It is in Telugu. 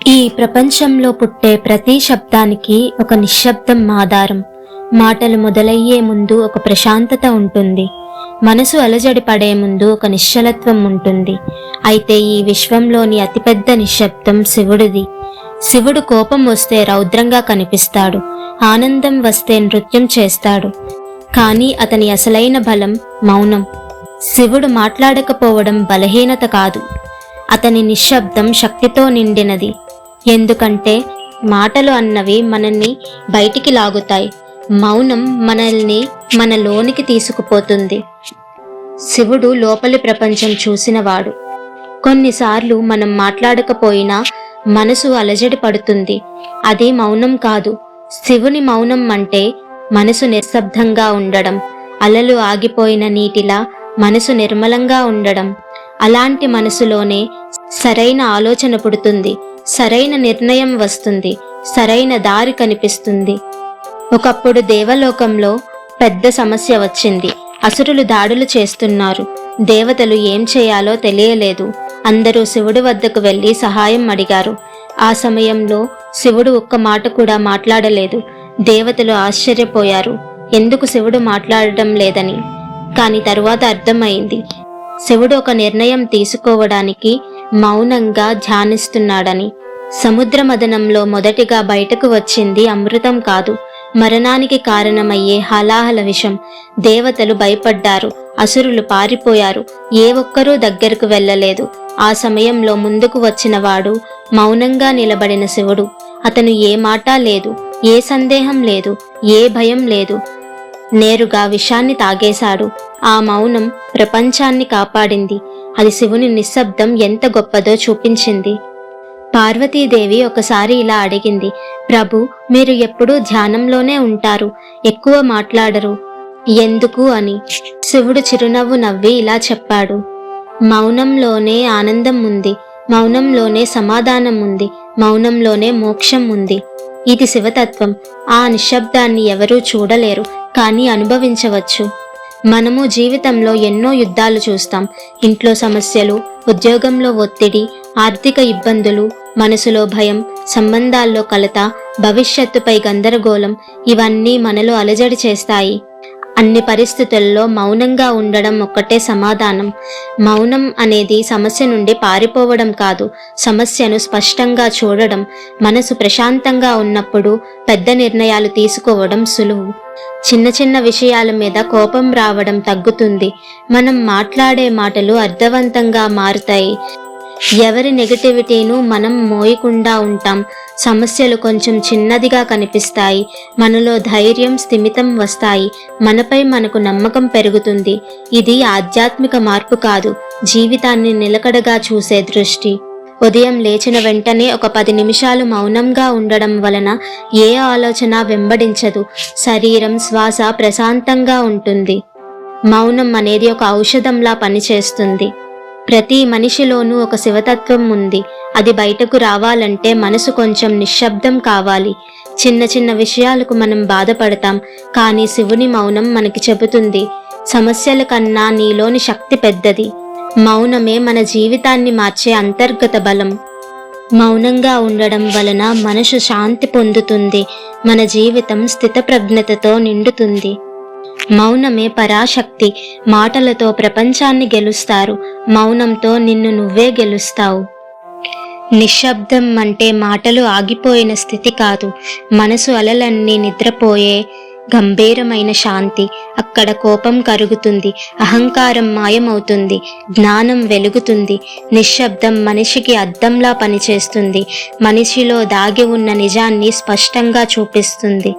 ఈ ప్రపంచంలో పుట్టే ప్రతి శబ్దానికి ఒక నిశ్శబ్దం ఆధారం. మాటలు మొదలయ్యే ముందు ఒక ప్రశాంతత ఉంటుంది. మనసు అలజడి పడే ముందు ఒక నిశ్చలత్వం ఉంటుంది. అయితే ఈ విశ్వంలోని అతిపెద్ద నిశ్శబ్దం శివుడిది. శివుడు కోపం వస్తే రౌద్రంగా కనిపిస్తాడు. ఆనందం వస్తే నృత్యం చేస్తాడు. కానీ అతని అసలైన బలం మౌనం. శివుడు మాట్లాడకపోవడం బలహీనత కాదు. అతని నిశ్శబ్దం శక్తితో నిండినది. ఎందుకంటే మాటలు అన్నవి మనల్ని బయటికి లాగుతాయి. మౌనం మనల్ని మన లోనికి తీసుకుపోతుంది. శివుడు లోపలి ప్రపంచం చూసినవాడు. కొన్నిసార్లు మనం మాట్లాడకపోయినా మనసు అలజడి పడుతుంది. అది మౌనం కాదు. శివుని మౌనం అంటే మనసు నిశ్శబ్దంగా ఉండడం. అలలు ఆగిపోయిన నీటిలా మనసు నిర్మలంగా ఉండడం. అలాంటి మనసులోనే సరైన ఆలోచన పుడుతుంది. సరైన నిర్ణయం వస్తుంది సరైన దారి కనిపిస్తుంది. ఒకప్పుడు దేవలోకంలో పెద్ద సమస్య వచ్చింది. అసురులు దాడులు చేస్తున్నారు. దేవతలు ఏం చేయాలో తెలియలేదు. అందరూ శివుడి వద్దకు వెళ్ళి సహాయం అడిగారు. ఆ సమయంలో శివుడు ఒక్క మాట కూడా మాట్లాడలేదు. దేవతలు ఆశ్చర్యపోయారు. ఎందుకు శివుడు మాట్లాడటం లేదని. కాని తరువాత అర్థమైంది. శివుడు ఒక నిర్ణయం తీసుకోవడానికి మౌనంగా ధ్యానిస్తున్నాడని. సముద్ర మదనంలో మొదటిగా బయటకు వచ్చింది అమృతం కాదు. మరణానికి కారణమయ్యే హలాహల విషం. దేవతలు భయపడ్డారు. అసురులు పారిపోయారు. ఏ ఒక్కరూ దగ్గరకు వెళ్ళలేదు. ఆ సమయంలో ముందుకు వచ్చినవాడు మౌనంగా నిలబడిన శివుడు. అతను ఏ మాట లేదు. ఏ సందేహం లేదు. ఏ భయం లేదు. నేరుగా విషాన్ని తాగేశాడు. ఆ మౌనం ప్రపంచాన్ని కాపాడింది. అది శివుని నిశ్శబ్దం ఎంత గొప్పదో చూపించింది. పార్వతీదేవి ఒకసారి ఇలా అడిగింది ప్రభు మీరు ఎప్పుడూ ధ్యానంలోనే ఉంటారు ఎక్కువ మాట్లాడరు. ఎందుకు? అని శివుడు చిరునవ్వు నవ్వి ఇలా చెప్పాడు మౌనంలోనే ఆనందం ఉంది మౌనంలోనే సమాధానం ఉంది మౌనంలోనే మోక్షం ఉంది. ఇది శివతత్వం. ఆ నిశ్శబ్దాన్ని ఎవరూ చూడలేరు కానీ అనుభవించవచ్చు. మనము జీవితంలో ఎన్నో యుద్ధాలు చూస్తాం. ఇంట్లో సమస్యలు ఉద్యోగంలో ఒత్తిడి ఆర్థిక ఇబ్బందులు మనసులో భయం సంబంధాల్లో కలత భవిష్యత్తుపై గందరగోళం ఇవన్నీ మనలో అలజడి చేస్తాయి. అన్ని పరిస్థితుల్లో మౌనంగా ఉండడం ఒక్కటే సమాధానం. మౌనం అనేది సమస్య నుండి పారిపోవడం కాదు సమస్యను స్పష్టంగా చూడడం మనసు ప్రశాంతంగా ఉన్నప్పుడు పెద్ద నిర్ణయాలు తీసుకోవడం సులువు. చిన్న చిన్న విషయాల మీద కోపం రావడం తగ్గుతుంది. మనం మాట్లాడే మాటలు అర్థవంతంగా మారుతాయి. ఎవరి నెగటివిటీను మనం మోయకుండా ఉంటాం. సమస్యలు కొంచెం చిన్నదిగా కనిపిస్తాయి. మనలో ధైర్యం స్థిమితం వస్తాయి. మనపై మనకు నమ్మకం పెరుగుతుంది. ఇది ఆధ్యాత్మిక మార్పు కాదు. జీవితాన్ని నిలకడగా చూసే దృష్టి. ఉదయం లేచిన వెంటనే ఒక పది నిమిషాలు మౌనంగా ఉండడం వలన ఏ ఆలోచన వెంబడించదు. శరీరం శ్వాస ప్రశాంతంగా ఉంటుంది. మౌనం అనేది ఒక ఔషధంలా పనిచేస్తుంది. ప్రతి మనిషిలోనూ ఒక శివతత్వం ఉంది. అది బయటకు రావాలంటే మనసు కొంచెం నిశ్శబ్దం కావాలి. చిన్న చిన్న విషయాలకు మనం బాధపడతాం. కానీ శివుని మౌనం మనకి చెబుతుంది. సమస్యల కన్నా నీలోని శక్తి పెద్దది. మౌనమే మన జీవితాన్ని మార్చే అంతర్గత బలం. మౌనంగా ఉండడం వలన మనసు శాంతి పొందుతుంది. మన జీవితం స్థితప్రజ్ఞతతో నిండుతుంది. మౌనమే పరాశక్తి. మాటలతో ప్రపంచాన్ని గెలుస్తారు. మౌనంతో నిన్ను నువ్వే గెలుస్తావు. నిశ్శబ్దం అంటే మాటలు ఆగిపోయిన స్థితి కాదు. మనసు అలలన్నీ నిద్రపోయే గంభీరమైన శాంతి. అక్కడ కోపం కరుగుతుంది. అహంకారం మాయమవుతుంది. జ్ఞానం వెలుగుతుంది. నిశ్శబ్దం మనిషికి అద్దంలా పనిచేస్తుంది. మనిషిలో దాగి ఉన్న నిజాన్ని స్పష్టంగా చూపిస్తుంది.